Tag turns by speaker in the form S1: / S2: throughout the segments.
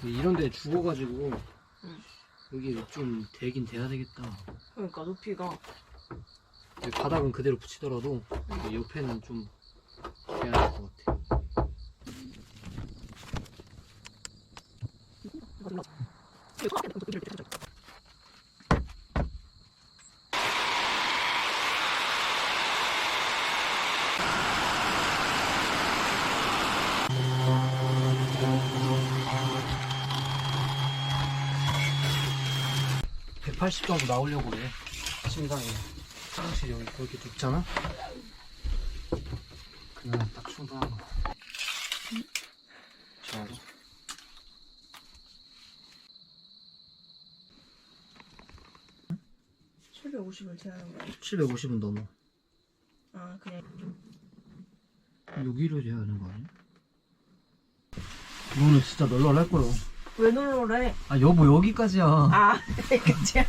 S1: 그 이런 데 죽어가지고
S2: 응.
S1: 여기 좀 되긴 돼야 되겠다.
S2: 그러니까 높이가
S1: 바닥은 그대로 붙이더라도 여기 옆에는 좀 돼야 될 것 같아. (180) 정도 나오려고 그래. 침상에. 화장실 여기 그렇게 좁잖아? 그냥 딱 충분한 거. 좋아요
S2: 750을 제하는 거야?
S1: 750은 넘어.
S2: 아 그냥
S1: 여기로 돼야 하는 거 아니야? 이거는 진짜 널널할 거요
S2: 왜 놀러래
S1: 아 여보 여기까지야
S2: 아 그치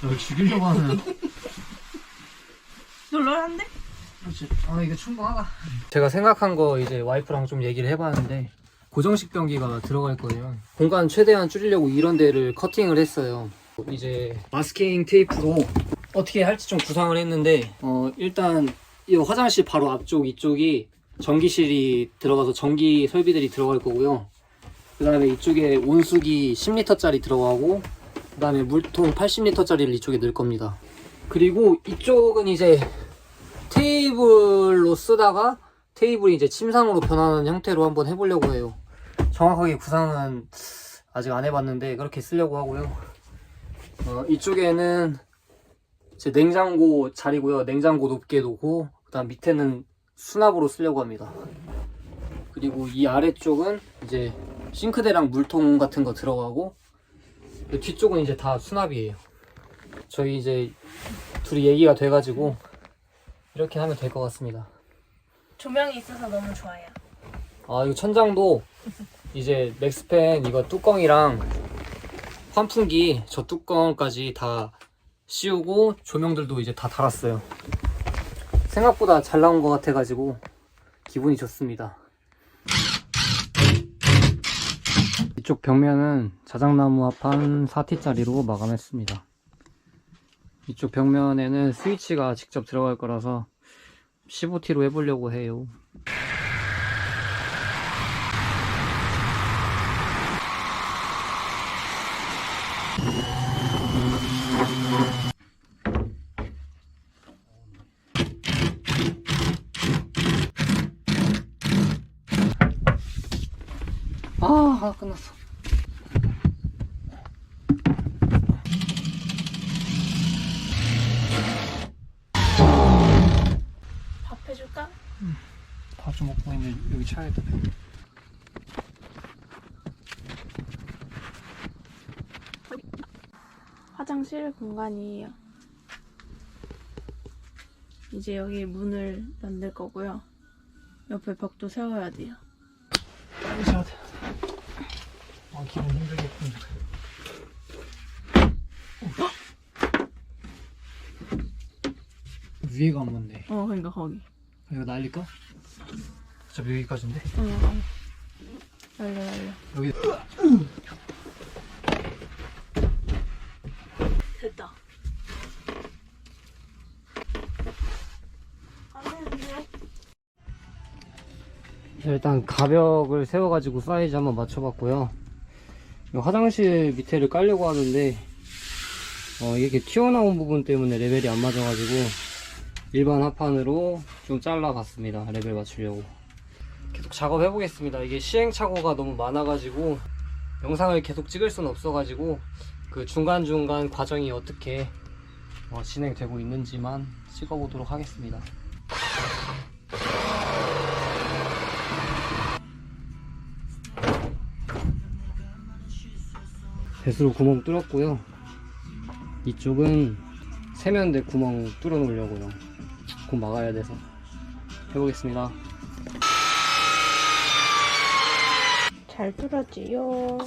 S1: 널 죽이려고 하는
S2: 놀러한데
S1: 그렇지. 아 이게 충분하다. 제가 생각한 거 이제 와이프랑 좀 얘기를 해봤는데 고정식 변기가 들어갈 거예요. 공간 최대한 줄이려고 이런 데를 커팅을 했어요. 이제 마스킹 테이프로 어떻게 할지 좀 구상을 했는데 어 일단 이 화장실 바로 앞쪽 이쪽이 전기실이 들어가서 전기 설비들이 들어갈 거고요. 그 다음에 이쪽에 온수기 10리터짜리 들어가고 그 다음에 물통 80리터짜리를 이쪽에 넣을 겁니다. 그리고 이쪽은 이제 테이블로 쓰다가 테이블이 이제 침상으로 변하는 형태로 한번 해보려고 해요. 정확하게 구상은 아직 안 해봤는데 그렇게 쓰려고 하고요. 어, 이쪽에는 이제 냉장고 자리고요. 냉장고 높게 놓고 그 다음 밑에는 수납으로 쓰려고 합니다. 그리고 이 아래쪽은 이제 싱크대랑 물통 같은 거 들어가고 그 뒤쪽은 이제 다 수납이에요. 저희 이제 둘이 얘기가 돼가지고 이렇게 하면 될 것 같습니다.
S2: 조명이 있어서 너무 좋아요
S1: 아, 이거 천장도 이제 맥스팬 이거 뚜껑이랑 환풍기 저 뚜껑까지 다 씌우고 조명들도 이제 다 달았어요. 생각보다 잘 나온 것 같아가지고 기분이 좋습니다. 이쪽 벽면은 자작나무 합판 4T짜리로 마감했습니다. 이쪽 벽면에는 스위치가 직접 들어갈 거라서 15T로 해보려고 해요. 아, 아 끝났어.
S2: 밥 해줄까?
S1: 밥좀 먹고 있는데 여기 차야겠다.
S2: 화장실 공간이에요 이제 여기 문을 만들 거고요 옆에 벽도 세워야 돼요
S1: 빨리 자야 돼. 아, 기분 힘들겠군. 위에가 안 맞네.
S2: 어 그러니까 거기
S1: 이거 날릴까? 어차피 여기까지인데.
S2: 응 날려 날려
S1: 여기.
S2: 됐다
S1: 일단 가벽을 세워가지고 사이즈 한번 맞춰봤고요. 이 화장실 밑에를 깔려고 하는데 어, 이게 튀어나온 부분 때문에 레벨이 안 맞아가지고 일반 합판으로 좀 잘라봤습니다. 레벨 맞추려고. 계속 작업해 보겠습니다. 이게 시행착오가 너무 많아가지고 영상을 계속 찍을 수는 없어가지고 그 중간중간 과정이 어떻게 어, 진행되고 있는지만 찍어보도록 하겠습니다. 배수로 구멍 뚫었고요. 이쪽은 세면대 구멍 뚫어 놓으려고요. 곧 막아야 돼서 해보겠습니다.
S2: 잘 뚫었지요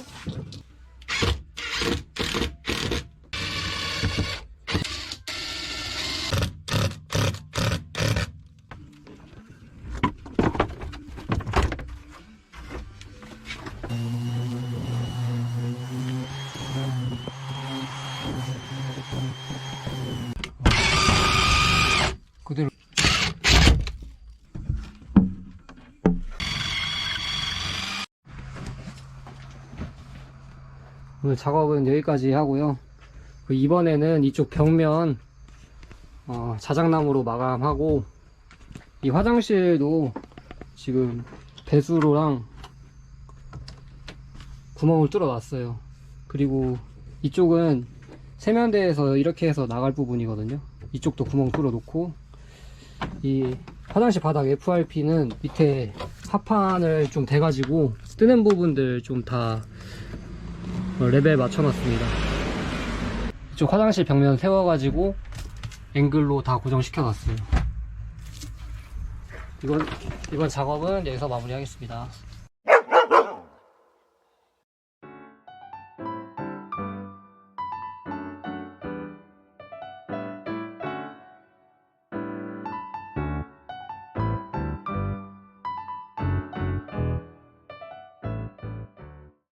S2: 그대로.
S1: 오늘 작업은 여기까지 하고요. 그 이번에는 이쪽 벽면 어, 자작나무로 마감하고 이 화장실도 지금 배수로랑 구멍을 뚫어 놨어요. 그리고 이쪽은 세면대에서 이렇게 해서 나갈 부분이거든요. 이쪽도 구멍 뚫어 놓고 이 화장실 바닥 FRP는 밑에 합판을 좀 대가지고 뜨는 부분들 좀 다 레벨 맞춰놨습니다. 이쪽 화장실 벽면 세워가지고 앵글로 다 고정시켜놨어요. 이건 이번 작업은 여기서 마무리하겠습니다.